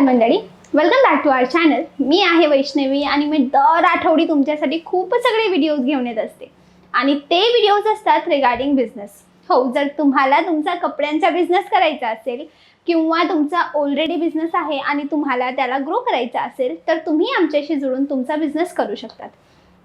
नमस्कार मंडळी. Welcome back to our channel मी आहे वैष्णवी आणि मी दर आठवडी तुमच्यासाठी खूप सगळे व्हिडिओज घेऊन येत असते. आणि ते व्हिडिओज असतात रिगार्डिंग बिझनेस हो जर तुम्हाला तुमचा कपड्यांचा बिझनेस करायचा असेल किंवा तुमचा ऑलरेडी बिझनेस आहे आणि तुम्हाला त्याला ग्रो करायचा असेल तर तुम्ही आमच्याशी जुळून तुमचा बिझनेस करू शकतात.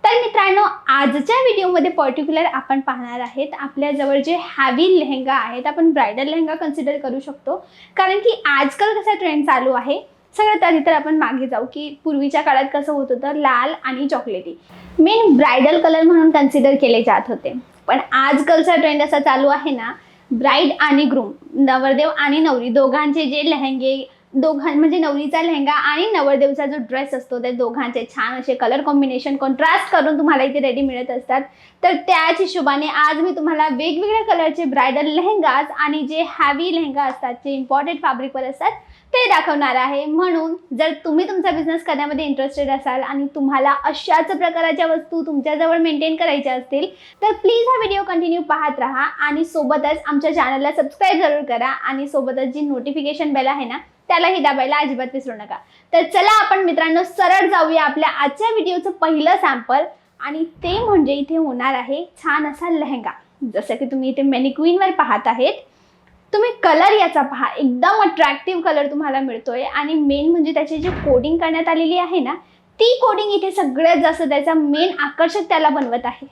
तर मित्रांनो आजच्या व्हिडिओमध्ये पर्टिक्युलर आपण पाहणार आहेत आपल्याजवळ जे हॅवी लेहंगा आहेत आपण ब्रायडल लेहंगा कन्सिडर करू शकतो. कारण की आजकाल कसा ट्रेंड चालू आहे? सगळ्यात आधी तर आपण मागे जाऊ की पूर्वीच्या काळात कसं होत होतं लाल आणि चॉकलेटी मेन ब्रायडल कलर म्हणून कन्सिडर केले जात होते. पण आजकालचा ट्रेंड असा चालू आहे ना ब्राईड आणि ग्रूम नवरदेव आणि नवरी दोघांचे जे लेहंगे दोघां म्हणजे नवरीचा लेहंगा आणि नवरदेवचा जो ड्रेस असतो त्या दोघांचे छान असे कलर कॉम्बिनेशन कॉन्ट्रास्ट करून तुम्हाला इथे रेडी मिळत असतात. तर त्याच हिशोबाने आज मी तुम्हाला वेगवेगळ्या कलरचे ब्रायडल लेहंगाज आणि जे हॅवी लेहंगा असतात जे इम्पॉर्टंट फॅब्रिकवर असतात ते दाखवणार आहे. म्हणून जर तुम्ही तुमचा बिझनेस करण्यामध्ये इंटरेस्टेड असाल आणि तुम्हाला अशाच प्रकाराच्या वस्तू तुमच्याजवळ मेंटेन करायच्या असतील तर प्लीज हा व्हिडिओ कंटिन्यू पाहत राहा आणि सोबतच आमच्या चॅनलला सबस्क्राईब जरूर करा आणि सोबतच जी नोटिफिकेशन बेल आहे ना त्यालाही दाबायला अजिबात विसरू नका. तर चला आपण मित्रांनो सरळ जाऊया आपल्या आजच्या व्हिडिओचं पहिलं सॅम्पल आणि ते म्हणजे इथे होणार आहे छान असा लेहंगा. जसं की तुम्ही इथे मेनिक्वीनवर पाहत आहेत. तुम्ही कलर याचा पहा. एकदम अट्रॅक्टिव्ह कलर तुम्हाला मिळतोय. आणि मेन म्हणजे त्याची जी कोडिंग करण्यात आलेली आहे ना ती कोडिंग इथे सगळ्यात जास्त त्याचा मेन आकर्षक त्याला बनवत आहे.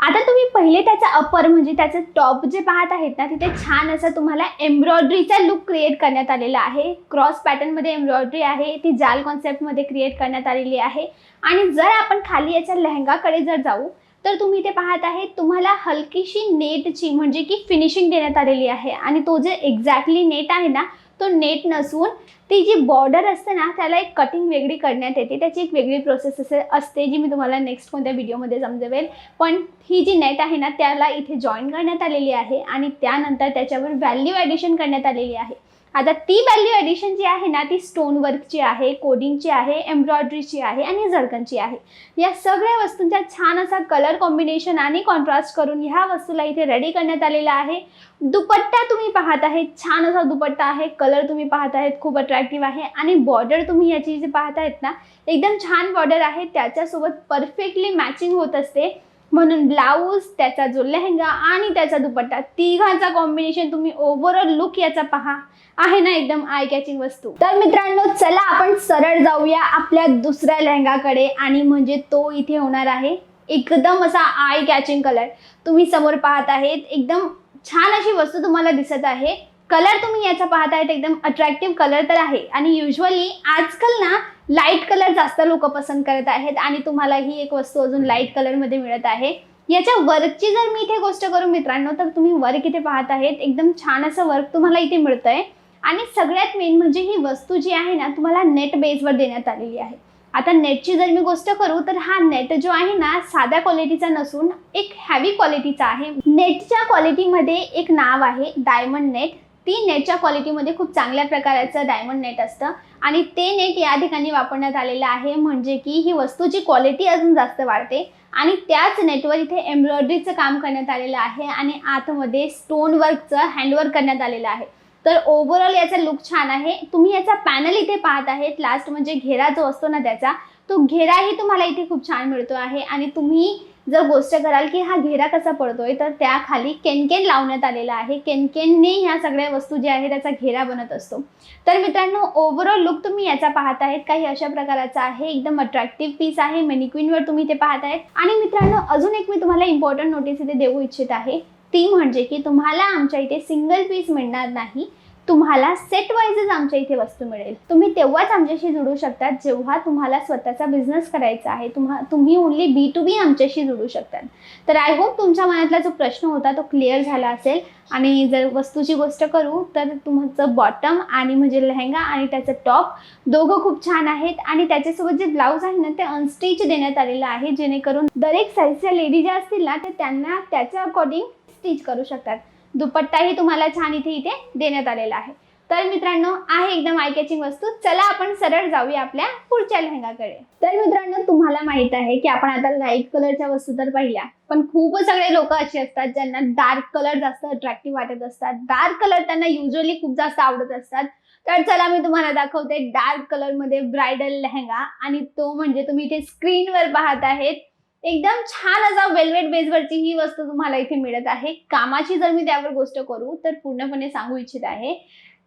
आता तुम्ही पहिले त्याचा अपर म्हणजे त्याचं टॉप जे पाहत आहेत ना तिथे छान असा तुम्हाला एम्ब्रॉयडरीचा लुक क्रिएट करण्यात आलेला आहे. क्रॉस पॅटर्नमध्ये एम्ब्रॉयडरी आहे. ती जाल कॉन्सेप्टमध्ये क्रिएट करण्यात आलेली आहे. आणि जर आपण खाली याच्या लेहंगाकडे जर जाऊ तर तुम्ही इथे पाहत आहे तुम्हाला हलकीशी नेटची म्हणजे की फिनिशिंग देण्यात आलेली आहे. आणि तो जे एक्झॅक्टली नेट आहे ना तो नेट नसून ती जी बॉर्डर असते ना त्याला एक कटिंग वेगळी करण्यात येते. त्याची एक वेगळी प्रोसेस असे असते जी मी तुम्हाला नेक्स्ट कोणत्या व्हिडिओमध्ये समजवेल. पण ही जी नेट आहे ना त्याला इथे जॉईन करण्यात आलेली आहे. आणि त्यानंतर त्याच्यावर व्हॅल्यू ॲडिशन करण्यात आलेली आहे. आता ती व्हॅल्यू ॲडिशन जी आहे ना ती स्टोन वर्कची आहे कोडिंगची आहे एम्ब्रॉयडरीची आहे आणि झळकणची आहे. या सगळ्या वस्तूंचा छान असा कलर कॉम्बिनेशन आणि कॉन्ट्रास्ट करून ह्या वस्तूला इथे रेडी करण्यात आलेला आहे. दुपट्टा तुम्ही पाहत आहेत छान असा दुपट्टा आहे कलर तुम्ही पाहत आहेत खूप अट्रॅक्टिव्ह आहे आणि बॉर्डर तुम्ही याची जी पाहत आहेत ना एकदम छान बॉर्डर आहे त्याच्यासोबत परफेक्टली मॅचिंग होत असते. म्हणून ब्लाऊज त्याचा जो लेहंगा आणि त्याचा दुपट्टा तिघांचा कॉम्बिनेशन तुम्ही ओव्हरऑल लुक याचा पहा. आहे ना एकदम आय कॅचिंग वस्तू. तर मित्रांनो चला आपण सरळ जाऊया आपल्या दुसऱ्या लेहंगाकडे आणि म्हणजे तो इथे होणार आहे. एकदम असा आय कॅचिंग कलर तुम्ही समोर पाहत आहेत एकदम छान अशी वस्तू तुम्हाला दिसत आहे. कलर तुम्ही याचा पाहत आहेत एकदम अट्रॅक्टिव्ह कलर तर आहे. आणि युजली आजकाल ना लाइट कलर जास्त लोक पसंत करत आहेत आणि तुम्हाला ही एक वस्तू अजून लाइट कलरमध्ये मिळत आहे. याच्या वर्कची जर मी इथे गोष्ट करू मित्रांनो तर तुम्ही वर्क इथे पाहत आहेत. एकदम छान असं वर्क तुम्हाला इथे मिळतंय. आणि सगळ्यात मेन म्हणजे ही वस्तू जी आहे ना तुम्हाला नेट बेसवर देण्यात आलेली आहे. आता नेटची जर मी गोष्ट करू तर हा नेट जो आहे ना साध्या क्वालिटीचा नसून एक हॅवी क्वालिटीचा आहे. नेटच्या क्वालिटीमध्ये एक नाव आहे डायमंड नेट ती नेटच्या क्वालिटीमध्ये खूप चांगल्या प्रकारचं डायमंड नेट असतं. आणि ते नेट या ठिकाणी वापरण्यात आलेलं आहे. म्हणजे की ही वस्तूची क्वालिटी अजून जास्त वाढते. आणि त्याच नेटवर इथे एम्ब्रॉयडरीचं काम करण्यात आलेलं आहे. आणि आतमध्ये स्टोन वर्कचं हँडवर्क करण्यात आलेलं आहे. तर ओव्हरऑल याचा लुक छान आहे. तुम्ही याचा पॅनल इथे पाहत आहेत. लास्ट म्हणजे घेरा जो असतो ना त्याचा तो घेराही तुम्हाला इथे खूप छान मिळतो आहे. आणि तुम्ही जर गोष्ट कराल की हा घेरा कसा पडतोय तर त्याखाली केनकेन लावण्यात आलेला आहे. केनकेनने ह्या सगळ्या वस्तू ज्या आहेत त्याचा घेरा बनत असतो. तर मित्रांनो ओव्हरऑल लुक तुम्ही याचा पाहत आहेत. काही अशा प्रकाराचा आहे. एकदम अट्रॅक्टिव्ह पीस आहे. मेनिक्विनवर तुम्ही ते पाहत आहेत. आणि मित्रांनो अजून एक मी तुम्हाला इम्पॉर्टंट नोटीस इथे देऊ इच्छित आहे. ती म्हणजे की तुम्हाला आमच्या इथे सिंगल पीस मिळणार नाही. तुम्हाला सेट वाईजच आमच्या इथे वस्तू मिळेल. तुम्ही तेव्हाच आमच्याशी जुडू शकतात जेव्हा तुम्हाला स्वतःचा बिझनेस करायचा आहे. तुम्हा तुम्ही ओनली बी टू बी आमच्याशी जुडू शकतात. तर आय होप तुमच्या मनातला जो प्रश्न होता तो क्लिअर झाला असेल. आणि जर वस्तूची गोष्ट करू तर तुमचं बॉटम आणि म्हणजे लेहंगा आणि त्याचं टॉप दोघं खूप छान आहेत. आणि त्याच्यासोबत जे ब्लाऊज आहे ना ते अनस्टिच देण्यात आलेलं आहे. जेणेकरून दरेक साईजच्या लेडी ज्या असतील ना ते त्यांना त्याच्या अकॉर्डिंग स्टिच करू शकतात. दुपट्टाही तुम्हाला छान इथे इथे देण्यात आलेला आहे. तर मित्रांनो आहे एकदम आय कॅचिंग वस्तू. चला आपण सरळ जाऊया आपल्या पुढच्या लेहंगाकडे. तर मित्रांनो तुम्हाला माहीत आहे की आपण आता लाइट कलरच्या वस्तू तर पाहिल्या पण खूप सगळे लोक असे असतात ज्यांना डार्क कलर जास्त अट्रॅक्टिव्ह वाटत असतात. डार्क कलर त्यांना युजली खूप जास्त आवडत असतात. तर चला मी तुम्हाला दाखवते डार्क कलरमध्ये ब्रायडल लेहंगा. आणि तो म्हणजे तुम्ही इथे स्क्रीनवर पाहत आहेत. एकदम छान असा वेल्वेट बेसवरची ही वस्तू तुम्हाला इथे मिळत आहे. कामाची जर मी त्यावर गोष्ट करू तर पूर्णपणे सांगू इच्छित आहे.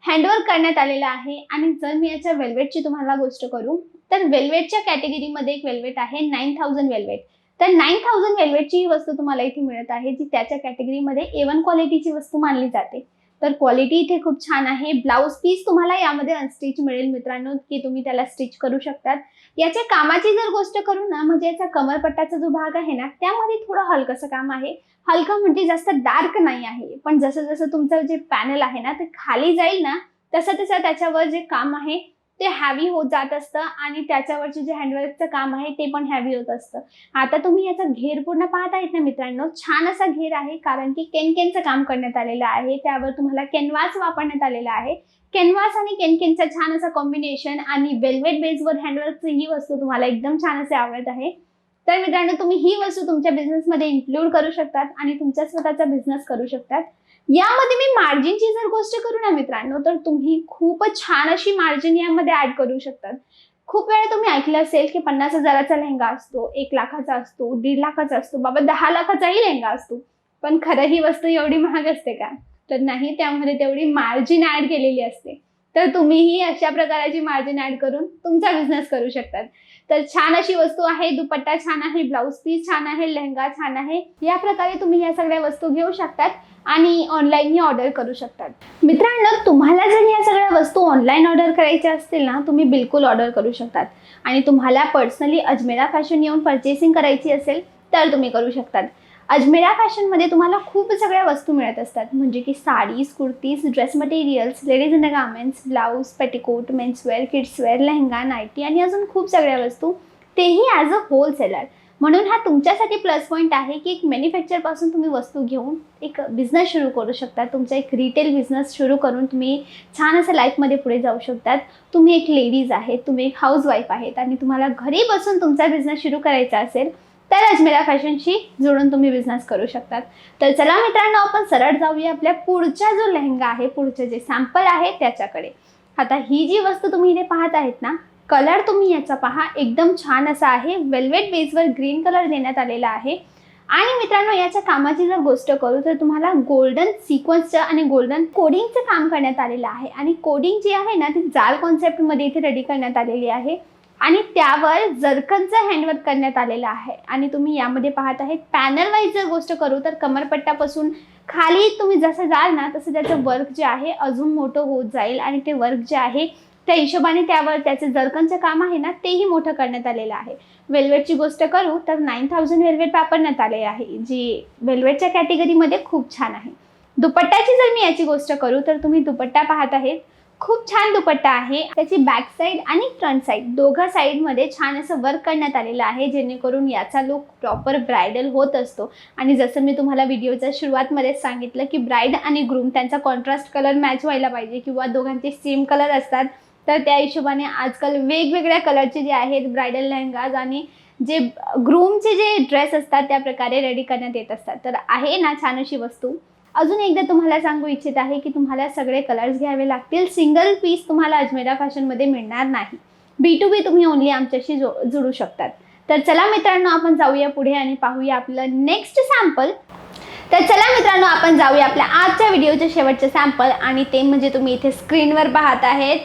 हँडवर्क करण्यात आलेलं आहे आणि जर मी याच्या वेल्वेटची तुम्हाला गोष्ट करू तर वेल्वेटच्या कॅटेगरीमध्ये एक वेल्वेट आहे नाईन थाउजंड वेल्वेट तर नाईन थाउजंड वेल्वेटची ही वस्तू तुम्हाला इथे मिळत आहे जी त्याच्या कॅटेगरीमध्ये ए वन क्वालिटीची वस्तू मानली जाते. तर क्वालिटी इथे खूप छान आहे. ब्लाऊज पीस तुम्हाला यामध्ये अनस्टिच मिळेल मित्रांनो की तुम्ही त्याला स्टिच करू शकतात. याच्या कामाची जर गोष्ट करू ना म्हणजे याचा कमरपट्टाचा जो भाग आहे ना त्यामध्ये थोडं हलकंसं काम आहे. हलकं म्हणजे जास्त डार्क नाही आहे. पण जसं जसं तुमचं जे पॅनल आहे ना ते खाली जाईल ना तसं तसं त्याच्यावर जे काम आहे ते हॅवी होत जात असतं आणि त्याच्यावरचे जे हँडवर्कचं काम आहे ते पण हॅवी होत असतं. आता तुम्ही याचा घेर पूर्ण पाहत आहेत ना मित्रांनो? छान असा घेर आहे कारण की केनकेनचं काम करण्यात आलेलं आहे. त्यावर तुम्हाला कॅनवास वापरण्यात आलेला आहे. कॅनवास आणि केनकेनचा छान असा कॉम्बिनेशन आणि वेल्वेट बेसवर हँडवर्कची ही वस्तू तुम्हाला एकदम छान असे आवडत आहे. तर मित्रांनो तुम्ही ही वस्तू तुमच्या बिझनेसमध्ये इन्क्लूड करू शकतात आणि तुमचा स्वतःचा बिझनेस करू शकतात. यामध्ये मी मार्जिनची जर गोष्ट करू ना मित्रांनो तर तुम्ही खूपच छान अशी मार्जिन यामध्ये ऍड करू शकतात. खूप वेळा तुम्ही ऐकलं असेल की पन्नास हजाराचा लेहंगा असतो एक लाखाचा असतो दीड लाखाचा असतो बाबा दहा लाखाचाही लेहंगा असतो. पण खरं ही वस्तू एवढी महाग असते का? तर नाही त्यामध्ये तेवढी मार्जिन ऍड केलेली असते. तर तुम्हीही अशा प्रकाराची मार्जिन ऍड करून तुमचा बिझनेस करू शकतात. तर छान अशी वस्तू आहे दुपट्टा छान आहे ब्लाऊज पीस छान आहे लेहंगा छान आहे या प्रकारे तुम्ही या सगळ्या वस्तू घेऊ शकतात आणि ऑनलाईनही ऑर्डर करू शकतात. मित्रांनो तुम्हाला जर या सगळ्या वस्तू ऑनलाईन ऑर्डर करायच्या असतील ना तुम्ही बिलकुल ऑर्डर करू शकतात. आणि तुम्हाला पर्सनली अजमेरा फॅशन येऊन परचेसिंग करायची असेल तर तुम्ही करू शकतात. अजमेरा फॅशनमध्ये तुम्हाला खूप सगळ्या वस्तू मिळत असतात. म्हणजे की saris kurtis dress materials ladies in garments blouse petticoat menswear kidswear lehenga nighty आणि अजून खूप सगळ्या वस्तू. तेही ॲज अ होलसेलर म्हणून हा तुमच्यासाठी प्लस पॉईंट आहे की एक मॅन्युफॅक्चरपासून तुम्ही वस्तू घेऊन एक बिझनेस सुरू करू शकता. तुमचा एक रिटेल बिझनेस सुरू करून तुम्ही छान असं लाईफमध्ये पुढे जाऊ शकतात. तुम्ही एक लेडीज आहेत तुम्ही एक हाऊसवाईफ आहेत आणि तुम्हाला घरी बसून तुमचा बिझनेस सुरू करायचा असेल तर अजमेरा फॅशनशी जोडून तुम्ही बिझनेस करू शकतात. तर चला मित्रांनो आपण सरळ जाऊया आपल्या पुढचा जो लेहंगा आहे पुढचे जे सॅम्पल आहे त्याच्याकडे. आता ही जी वस्तू तुम्ही इथे पाहत आहेत ना कलर तुम्ही याचा पहा एकदम छान असा आहे. वेल्वेट बेसवर ग्रीन कलर देण्यात आलेला आहे. आणि मित्रांनो याच्या कामाची जर गोष्ट करू तर तुम्हाला गोल्डन सिक्वन्सचं आणि गोल्डन कोडिंगचं काम करण्यात आलेलं आहे. आणि कोडिंग जी आहे ना ती जाल कॉन्सेप्टमध्ये इथे रेडी करण्यात आलेली आहे. आणि त्यावर जरकनचं हँडवर्क करण्यात आलेलं आहे. आणि तुम्ही यामध्ये पाहत आहेत पॅनल वाईज जर गोष्ट करू तर कमरपट्ट्यापासून खाली तुम्ही जसं जाल ना तसं त्याचं वर्क जे आहे अजून मोठं होत जाईल आणि ते वर्क जे आहे त्या हिशोबाने त्यावर त्याचं जरकनचं काम आहे ना तेही मोठं करण्यात आलेलं आहे. वेल्वेटची गोष्ट करू तर नाईन थाउजंड वेल्वेट वापरण्यात आले आहे जी वेल्वेटच्या कॅटेगरीमध्ये खूप छान आहे. दुपट्ट्याची जर मी याची गोष्ट करू तर तुम्ही दुपट्टा पाहत आहेत खूप छान दुपट्टा आहे. त्याची बॅक साईड आणि फ्रंट साईड दोघा साईडमध्ये छान असं वर्क करण्यात आलेलं आहे जेणेकरून याचा लुक प्रॉपर ब्रायडल होत असतो. आणि जसं मी तुम्हाला व्हिडिओच्या सुरुवातमध्येच सांगितलं की ब्राईड आणि ग्रूम त्यांचा कॉन्ट्रास्ट कलर मॅच व्हायला पाहिजे किंवा दोघांचे सेम कलर असतात तर त्या हिशोबाने आजकाल वेगवेगळ्या कलरचे जे आहेत ब्रायडल लेहंगाज आणि जे ग्रूमचे जे ड्रेस असतात त्या प्रकारे रेडी करण्यात येत असतात. तर आहे ना छान अशी वस्तू? अजून एकदा तुम्हाला सांगू इच्छित आहे की तुम्हाला सगळे कलर्स घ्यावे लागतील. सिंगल पीस तुम्हाला अजमेरा फॅशनमध्ये मिळणार नाही. बी टू बी तुम्ही ओनली आमच्याशी जो जुळू शकतात. तर चला मित्रांनो आपण जाऊया पुढे आणि पाहूया आपलं नेक्स्ट सॅम्पल तर चला मित्रांनो आपण जाऊया आपल्या आजच्या व्हिडिओचे शेवटचे सॅम्पल आणि ते म्हणजे तुम्ही इथे स्क्रीनवर पाहत आहेत.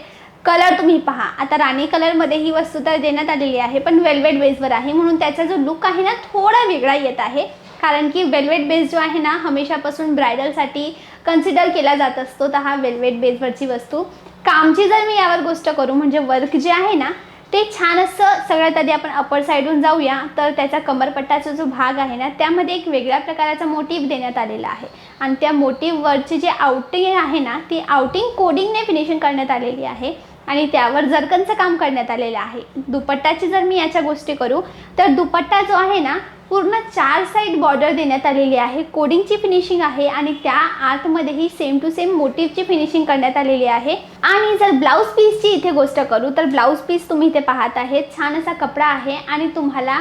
कलर तुम्ही पहा. आता राणी कलरमध्ये ही वस्तू तर देण्यात आलेली आहे पण वेल्वेट बेसवर आहे. म्हणून त्याचा जो लुक आहे ना थोडा वेगळा येत आहे. कारण की वेल्वेट बेस जो आहे ना हमेशापासून ब्रायडलसाठी कन्सिडर केला जात असतो तर हा वेल्वेट बेसवरची वस्तू. कामची जर मी यावर गोष्ट करू म्हणजे वर्क जे आहे ना ते छान असं सगळ्यात आधी आपण अपर साईडहून जाऊया तर त्याचा कमरपट्टाचा जो भाग आहे ना त्यामध्ये एक वेगळ्या प्रकाराचा मोटिव्ह देण्यात आलेला आहे. आणि त्या मोटिव्हवरची जी आउटिंग आहे ना ती आउटिंग कोडिंगने फिनिशिंग करण्यात आलेली आहे. आणि त्यावर जरकनचं काम करण्यात आलेलं आहे. दुपट्टाची जर मी याच्या गोष्टी करू तर दुपट्टा जो आहे ना पूर्ण चार साईड बॉर्डर देण्यात आलेली आहे. कोडिंगची फिनिशिंग आहे आणि त्या आतमध्येही सेम टू सेम मोटिव्हची फिनिशिंग करण्यात आलेली आहे. आणि जर ब्लाऊज पीसची इथे गोष्ट करू तर ब्लाऊज पीस तुम्ही इथे पाहत आहेत. छान असा कपडा आहे आणि तुम्हाला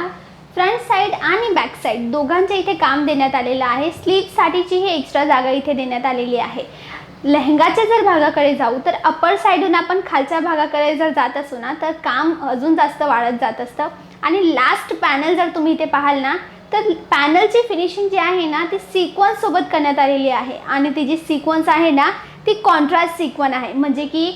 फ्रंट साईड आणि बॅक साईड दोघांचं इथे काम देण्यात आलेलं आहे. स्लीवसाठीची ही एक्स्ट्रा जागा इथे देण्यात आलेली आहे. लेहंगाच्या जर भागाकडे जाऊ तर अपर साईडून आपण खालच्या भागाकडे जर जात असू ना तर काम अजून जास्त वाढत जात असतं. आणि लास्ट पॅनल जर तुम्ही इथे पाहाल ना तर पॅनलची फिनिशिंग जी आहे ना ती सिक्वन्ससोबत करण्यात आलेली आहे. आणि ती जी सिक्वन्स आहे ना ती कॉन्ट्रास्ट सिक्वन आहे. म्हणजे की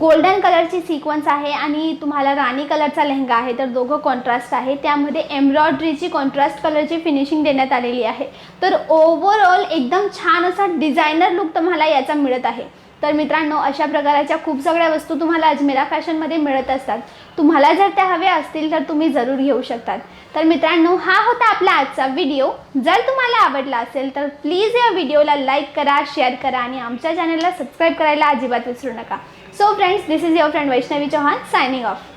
गोल्डन कलरची सिक्वन्स आहे आणि तुम्हाला राणी कलरचा लेहंगा आहे तर दोघं कॉन्ट्रास्ट आहे. त्यामध्ये एम्ब्रॉयडरीची कॉन्ट्रास्ट कलरची फिनिशिंग देण्यात आलेली आहे. तर ओव्हरऑल एकदम छान असा डिझायनर लुक तुम्हाला याचा मिळत आहे. तर मित्रांनो अशा प्रकारच्या खूप सगळ्या वस्तू तुम्हाला अजमेरा फॅशनमध्ये मिळत असतात. तुम्हाला जर त्या हव्या असतील तर तुम्ही जरूर घेऊ शकतात. तर मित्रांनो हा होता आपला आजचा व्हिडिओ जर तुम्हाला आवडला असेल तर प्लीज या व्हिडिओला लाईक करा शेअर करा आणि आमच्या चॅनलला सबस्क्राईब करायला अजिबात विसरू नका. So friends this is your friend Vaishnavi Chauhan signing off